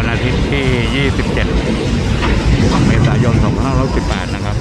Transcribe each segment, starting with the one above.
วันอาทิตย์ที่ 27 เมษายน 2518 นะครับ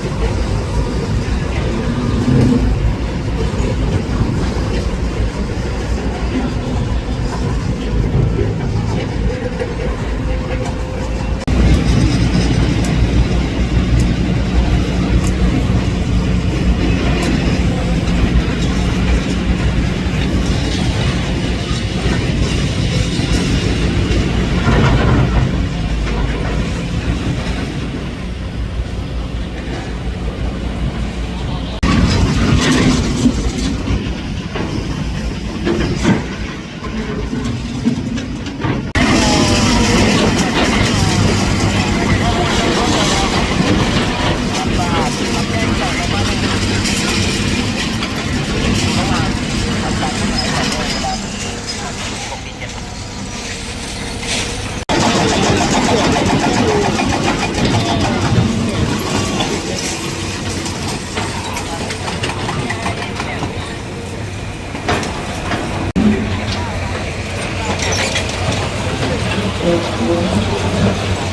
gente.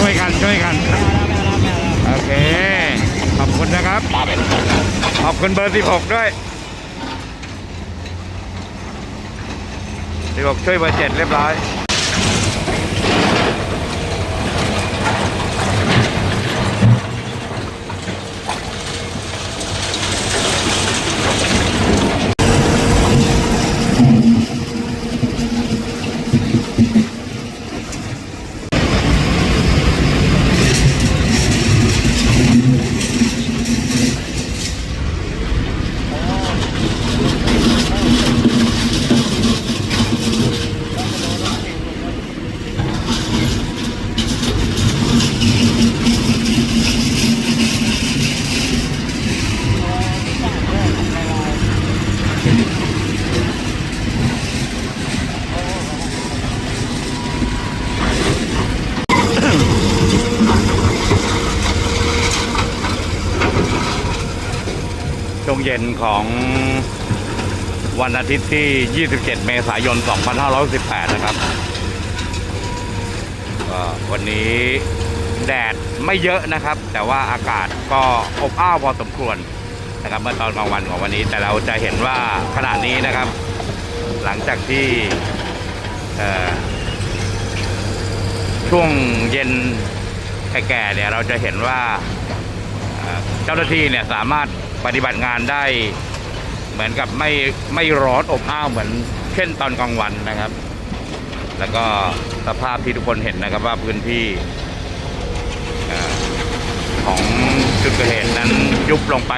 ช่วยกันช่วยกัน โอเค ขอบคุณนะครับ ขอบคุณเบอร์สี่หกด้วย 16 ช่วยเบอร์เจ็ดเรียบร้อย ช่วงเย็นของวันอาทิตย์ที่ 27 เมษายน 2518 นะครับก็วันนี้แดดไม่เยอะนะครับ แต่ว่าอากาศก็อบอ้าวพอสมควรนะครับเมื่อตอนกลางวันของวันนี้ แต่เราจะเห็นว่าขณะนี้นะครับ หลังจากที่ช่วงเย็นแก่ๆเนี่ยเราจะเห็นว่าเจ้าหน้าที่เนี่ยสามารถ ปฏิบัติงานได้เหมือนกับไม่ไม่ร้อนอบอ้าวเหมือนเช่นตอนกลางวันนะครับ แล้วก็สภาพที่ทุกคนเห็นนะครับว่าพื้นที่ของจุดเกิดเหตุนั้นยุบลงไป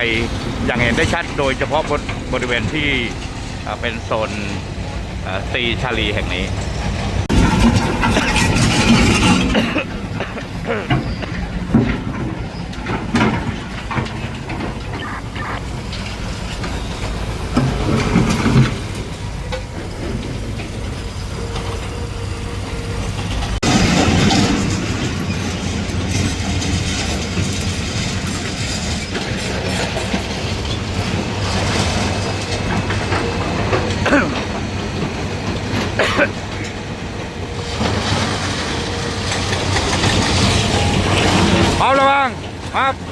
อย่างเห็นได้ชัดโดยเฉพาะบบริเวณที่เป็นโซนเอ่อซีชาลีแห่งนี้ 啊？